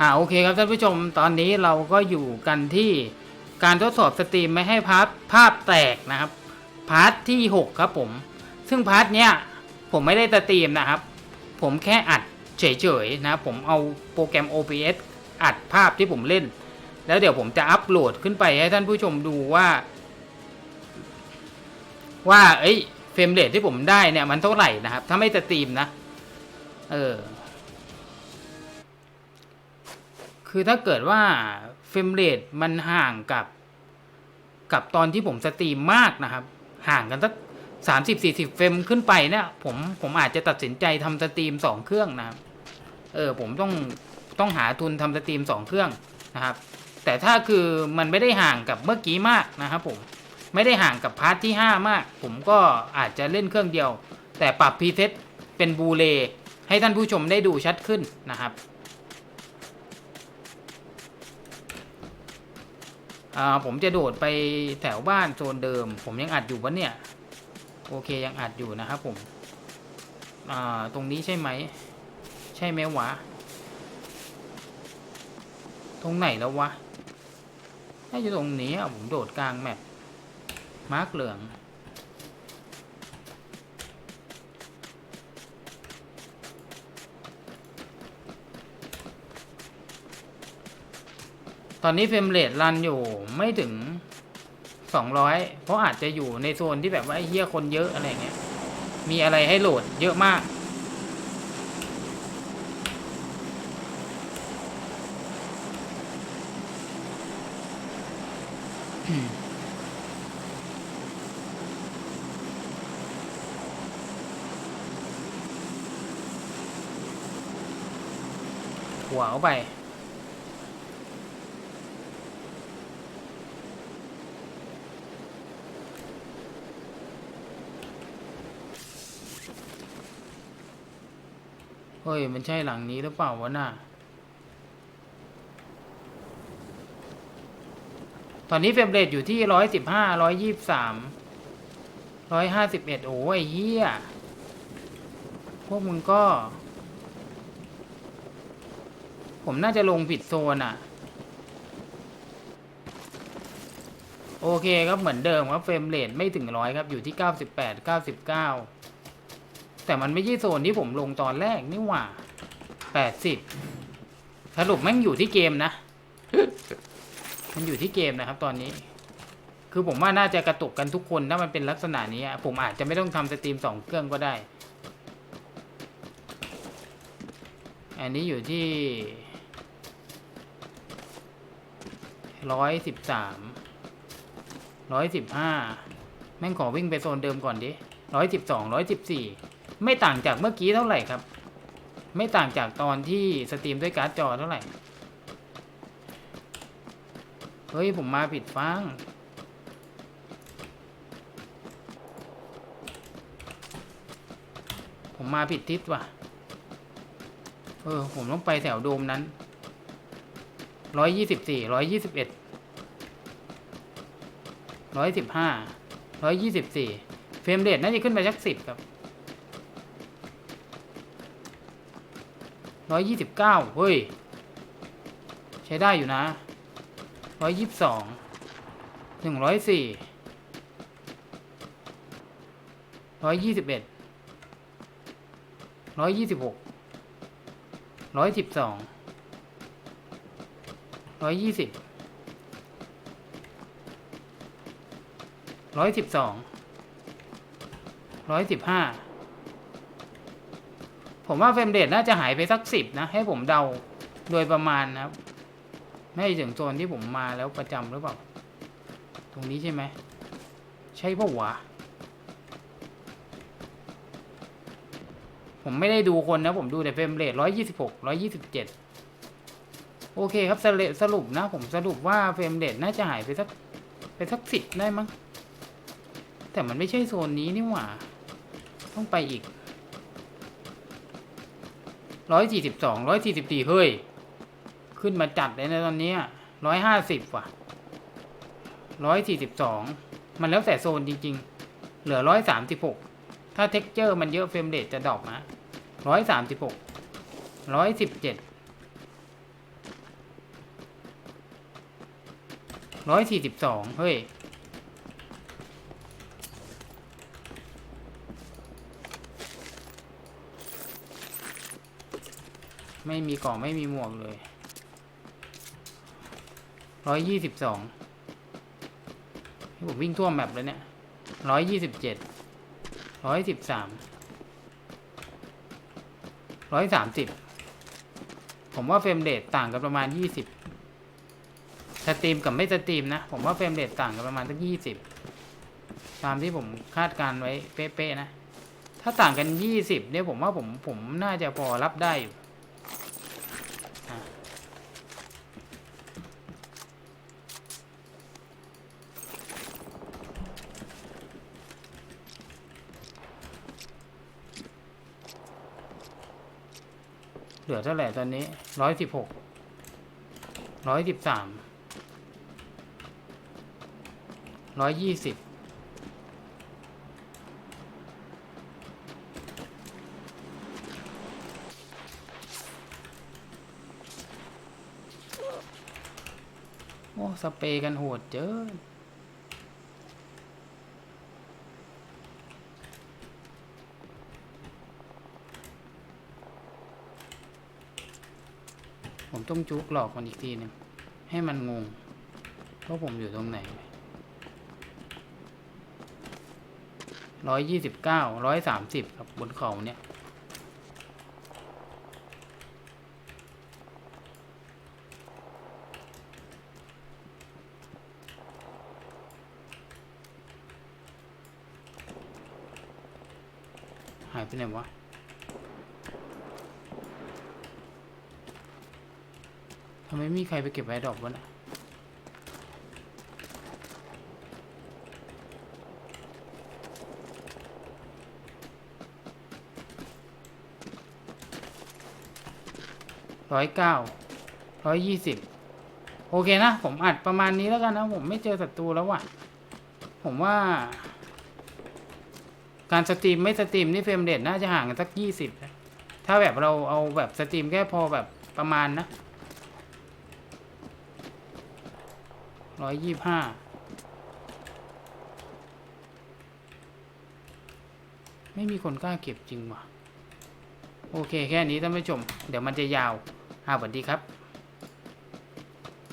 อ่าโอเคครับท่านผู้ชมตอนนี้เราก็อยู่กันที่การทดสอบสตรีมไม่ให้พาร์ทภาพแตกนะครับ พาร์ทที่ 6 ครับผม ซึ่งพาร์ทเนี้ยผมไม่ได้สตรีมนะครับ ผมแค่อัดเฉยๆนะผมเอาโปรแกรม OBS อัดภาพที่ผมเล่น แล้วเดี๋ยวผมจะอัปโหลดขึ้นไปให้ท่านผู้ชมดูว่า ว่าเอ้ยเฟรมเรทที่ผมได้เนี่ยมันเท่าไหร่นะครับ ถ้าไม่สตรีมนะ เออ คือถ้าเกิดว่าเฟรมเรทมันห่างกับกับตอนที่ผมสตรีมมากนะครับ ห่างกันสักสามสิบสี่สิบเฟรมขึ้นไปเนี่ยผมผมอาจจะตัดสินใจทำสตรีมสองเครื่องนะครับเออผมต้องต้องหาทุนทำสตรีมสองเครื่องนะครับ แต่ถ้าคือมันไม่ได้ห่างกับเมื่อกี้มากนะครับผมไม่ได้ห่างกับพาร์ทที่ 5 มาก ผมก็อาจจะเล่นเครื่องเดียว แต่ปรับพรีเซตเป็นบูเลให้ท่านผู้ชมได้ดูชัดขึ้นนะครับ อ่า ผมจะโดดไปแถวบ้านโซนเดิม ผมยังอัดอยู่วะเนี่ย โอเคยังอัดอยู่นะครับผมอ่าตรงนี้ใช่ไหม ใช่ไหมวะ ตรงไหนแล้ววะน่าจะตรงนี้อะผมโดดกลางแมปมาร์กเหลือง ตอนนี้เฟรมเรทรันอยู่ไม่ถึง200เพราะอาจจะอยู่ในโซนที่แบบว่าไอ้เหี้ยคนเยอะอะไรเงี้ย มีอะไรให้โหลดเยอะมาก หัวเอาไป เฮ้ย มันใช่หลังนี้หรือเปล่าวะน่ะ ตอนนี้เฟรมเรทอยู่ที่ร้อยสิบห้าร้อยยี่สามร้อยห้าสิบเอ็ดโอ้ยเฮียพวกมึงก็ ผมน่าจะลงผิดโซนอะ โอเคครับเหมือนเดิมครับเฟรมเรทไม่ถึงร้อยครับอยู่ที่เก้าสิบแปดเก้าสิบเก้า แต่มันไม่ใช่โซนที่ผมลงตอนแรกนี่หว่าแปดสิบสรุปแม่งอยู่ที่เกมนะ มันอยู่ที่เกมนะครับ ตอนนี้ คือผมว่าน่าจะกระตุกกันทุกคนถ้ามันเป็นลักษณะนี้ ผมอาจจะไม่ต้องทำสตรีมสองเครื่องก็ได้ อันนี้อยู่ที่ร้อยสิบสามร้อยสิบห้าแม่งขอวิ่งไปโซนเดิมก่อนดิร้อยสิบสองร้อยสิบสี่ ไม่ต่างจากเมื่อกี้เท่าไหร่ครับ ไม่ต่างจากตอนที่สตรีมด้วยการ์ดจอเท่าไหร่ เฮ้ย ผมมาผิดฟัง ผมมาผิดทิศว่ะ เออ ผมต้องไปแถวโดมนั้น ร้อยยี่สิบสี่ ร้อยยี่สิบเอ็ด ร้อยสิบห้า ร้อยยี่สิบสี่ เฟรมเรทน่าจะขึ้นไปสักสิบครับ ร้อยยี่สิบเก้าเฮ้ย ใช้ได้อยู่นะร้อยยี่สิบสองหนึ่งร้อยสี่ร้อยยี่สิบเอ็ดร้อยยี่สิบหกร้อยสิบสองร้อยยี่สิบร้อยสิบสองร้อยสิบห้า ผมว่าเฟรมเรทน่าจะหายไปสักสิบนะ ให้ผมเดาโดยประมาณนะครับ ไม่ถึงโซนที่ผมมาแล้วประจำหรือเปล่า ตรงนี้ใช่ไหม ใช่ปะวะ ผมไม่ได้ดูคนนะ ผมดูแต่เฟรมเรทร้อยยี่สิบหกร้อยยี่สิบเจ็ดโอเคครับสรุปสรุปนะ ผมสรุปว่าเฟรมเรทน่าจะหายไปสักไปสักสิบได้มั้งแต่มันไม่ใช่โซนนี้นี่หว่า ต้องไปอีก ร้อยสี่สิบสองร้อยสี่สิบสี่เฮ้ย ขึ้นมาจัดเลยนะตอนนี้ร้อยห้าสิบว่ะร้อยสี่สิบสองมันแล้วแต่โซนจริง ๆ เหลือร้อยสามสิบหกถ้าเท็กเจอร์มันเยอะเฟรมเดทจะดอกนะร้อยสามสิบหกร้อยสิบเจ็ดร้อยสี่สิบสองเฮ้ย ไม่มีกล่องไม่มีหมวกเลยร้อยยี่สิบสองผมวิ่งทั่วแมปเลยเนี่ยร้อยยี่สิบเจ็ดร้อยสิบสามร้อยสามสิบผมว่าเฟรมเรทต่างกันประมาณยี่สิบสตรีมกับไม่สตรีมนะ ผมว่าเฟรมเรทต่างกันประมาณสักยี่สิบตามที่ผมคาดการณ์ไว้เป๊ะๆนะ ถ้าต่างกันยี่สิบเนี่ยผมว่าผมผมน่าจะพอรับได้อยู่ เหลือเท่าไหร่ตอนนี้ร้อยสิบหกร้อยสิบสามร้อยยี่สิบโอ้ สเปรย์กันโหดเจอ ผมต้องจุกหลอกมันอีกทีหนึ่งให้มันงงว่าผมอยู่ตรงไหนร้อยยี่สิบเก้าร้อยสามสิบครับบนเขาเนี่ยหายไปไหนวะ ทำไมไม่มีใครไปเก็บไว้ดอกวะน่ะร้อยเก้าร้อยยี่สิบโอเคนะ ผมอัดประมาณนี้แล้วกันนะ ผมไม่เจอศัตรูแล้วว่ะผมว่า การสตรีมไม่สตรีมนี่เฟรมเรทน่าจะห่างกันสักยี่สิบถ้าแบบเราเอาแบบสตรีมแค่พอแบบประมาณนะ ร้อยยี่ห้าไม่มีคนกล้าเก็บจริงว่ะ โอเคแค่นี้ท่านผู้ชม เดี๋ยวมันจะยาวอาสวัสดีครับ